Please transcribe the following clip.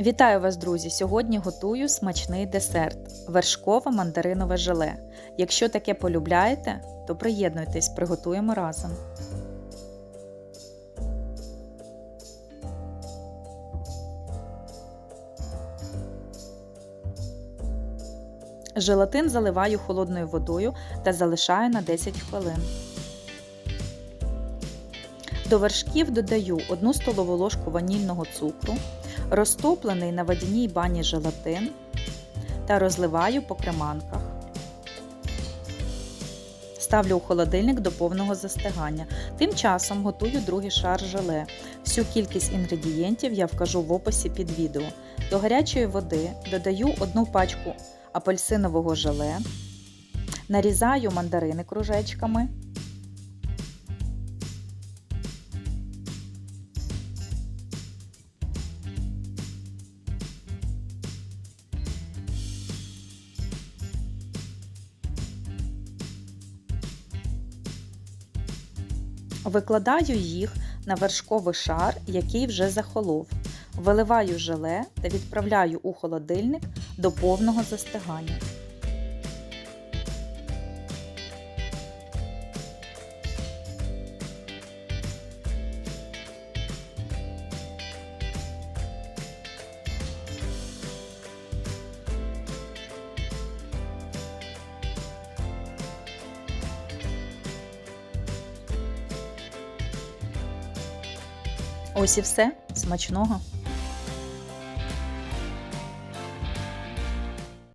Вітаю вас, друзі! Сьогодні готую смачний десерт вершкове мандаринове желе. Якщо таке полюбляєте, то приєднуйтесь, приготуємо разом. Желатин заливаю холодною водою та залишаю на 10 хвилин. До вершків додаю 1 столову ложку ванільного цукру, розтоплений на водяній бані желатин та розливаю по креманках. Ставлю у холодильник до повного застигання. Тим часом готую другий шар желе. Всю кількість інгредієнтів я вкажу в описі під відео. До гарячої води додаю одну пачку апельсинового желе, нарізаю мандарини кружечками. Викладаю їх на вершковий шар, який вже захолов. Виливаю желе та відправляю у холодильник до повного застигання. Ось і все. Смачного!